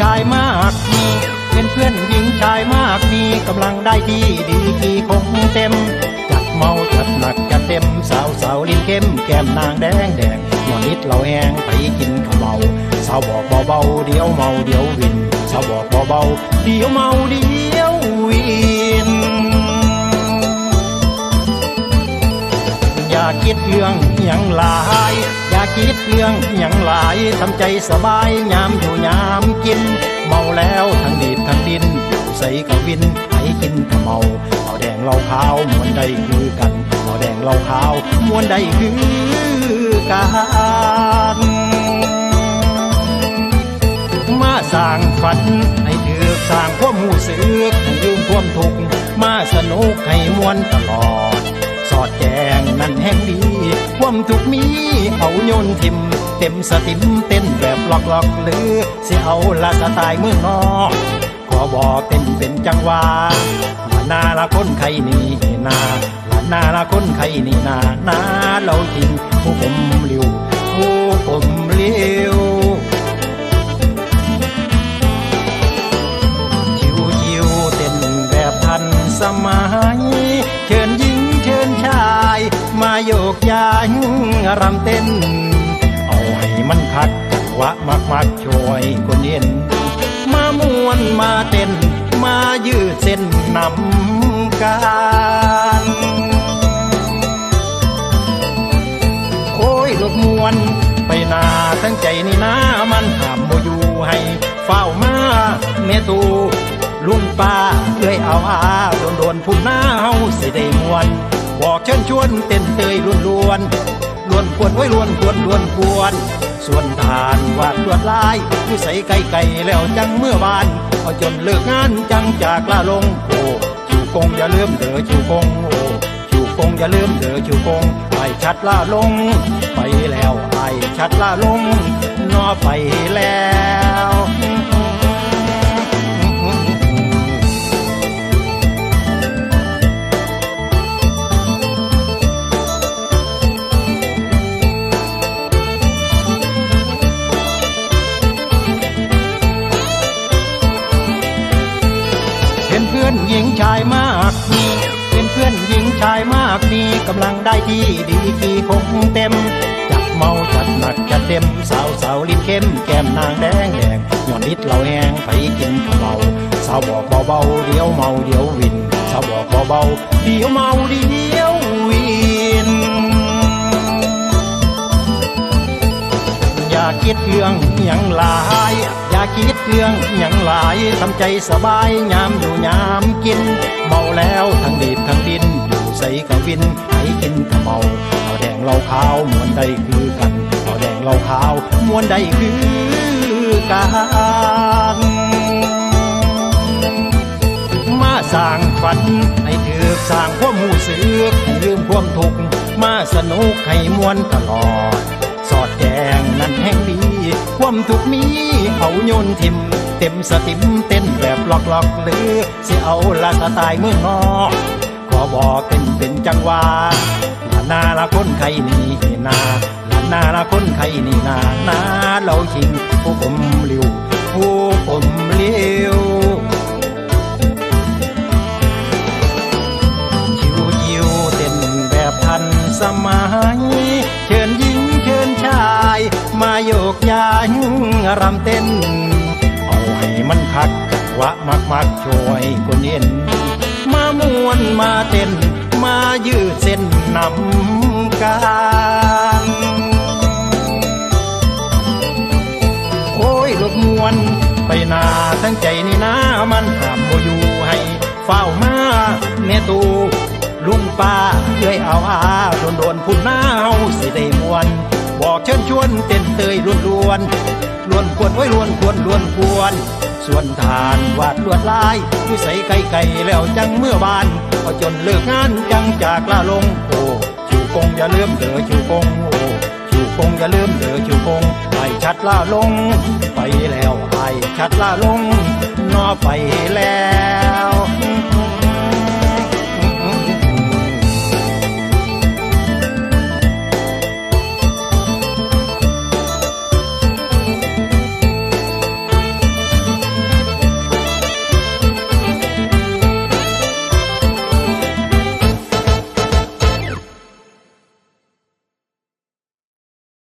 ชายมากมีเป็นเพื่อนหญิงชายมากมีกำลังได้ที่ดีกีคงเต็ม จัดเมาจัดหนักจัดเต็มสาวสาวลิ้นเข้มแก้มนางแดงแดงหมอนิดเราแห้งไปกินข้าวเมาสาวบอกเบาๆเดี๋ยวเมาเดี๋ยววินสาวบอกเบาๆเดี๋ยวเมาเดี๋ยววินอย่าคิดเรื่องหยังหลาย คิดเรื่องหยังหลายทำใจสบายยามอยู่ยามกิน เมาแล้วทั้งดีดทั้งดินใส่กะวินให้กินก็เมาเอาแดงเหล้าขาวมวนใดคือกันเอาแดงเหล้าขาวมวนใดคือกันมาสร้างฝันให้เถือสร้างความหูสึกให้ลืมความทุกข์มาสนุกให้มวนตลอด สอดแจงนั่นแห่งดี ความทุกมี เอาโยนทิม เต็มสติมเต้นแบบล็อกล็อกหรือ สิเอาละสไตล์เมืองนอกขอบอกเต้นเป็นจังหวะละนาละคนไข่นี่นาละนาละคนไข่นี่นานาเราจริงผู้ผมเลี้ยวผู้ผมเลี้ยวชิวชิวเต้นแบบทันสมัย กย้ายรำเต้น เอาให้มันคัดจังหวะมากมากๆช่วยคนเห็น มามวนมาเต้น มายืดเส้นนำการโอ้ยลูกมวนไปนาตั้งใจนี่นะมันห้ามโมอยู่ให้เฝ้ามาเมตูลุงป้าเอ้ยเอาอาโดนโดนพุ่นหน้าเฮาสิได้มวน ชวนเต้นเตยล้วนล้วนล้วนควรไว้ล้วนควรล้วนควรส่วนทานวาดลวดลายอยู่ใส่ไก่ไก่แล้วจังเมื่อวานเอาจนเลิกงานจังจากลาลงโอ้ชูกงอย่าลืมเด้อชูกงโอ้ชูกงอย่าลืมเด้อชูกงไอชัดลาลง ไปแล้วไอชัดลาลงนอไปแล้วายมากมีกำลังได้ที่ดีกี่คงเต็ม จัดเมาจัดหนักจัดเต็มสาวสาวลิ้นเข้มแก้มนางแดงแดงหย่อนนิดเราแห้งไปกินเมาสาวบอกเบาๆเดี๋ยวเมาเดี๋ยววินสาวบอกเบาๆเดี๋ยวเมาเดี๋ยววิน อย่าคิดเรื่องหยังหลายอย่าคิดเรื่องหยังหลายทำใจสบายยามอยู่ยามกิน เมาแล้วทั้งดีดทั้งดิน ใส่กะวินให้กินก็เมาเอาแดงเหล้าขาวมวนใดคือกันเอาแดงเหล้าขาวมวนใดคือกันมาสร้างฝันให้ถือสร้างความหูสึกลืมความทุกข์มาสนุกให้มวนตลอด สอดแจงนั่นแห่งดีความทุกข์มีเอาโยนทิมเต็มสติมเต้นแบบล็อกล็อกหรือสิเอาละสไตล์เมืองนอก อบอกเต้นเป็นจังหวะละนาละคนไข่นี่นาละนาละคนไข่นี่นานาเราจริงผู้ผมเลี้ยวผู้ผมเลี้ยวชิวยิวเต้นแบบทันสมัย เชิญหญิงเชิญชาย มาโยกย้ายรำเต้น เอาให้มันคักจังหวะมากมากๆช่วยคนเห็น มามวนมาเต้น มายืดเส้นนำการโอ้ยลูกมวนไปนาทั้งใจนี่นะมันห้ามโมอยู่ให้เฝ้ามาเมตูลุงป้าเอ้ยเอาอาโดนโดนพุ่นหน้าเฮาสิได้ บอกเชิญชวนเต้นเตยล้วนล้วนล้วนควรไว้ล้วนควรล้วนควรส่วนทานวาดลวดลายวิสัยไก่ไก่แล้วจังเมื่อบานพอจนเลิกงานจังจากลาลงโอ้ชูกงอย่าลืมเด้อชูกงโอ้ชูคงอย่าลืมเด้อชูคงไอชัดลาลง ไปแล้วไอชัดลาลงนอไปแล้ว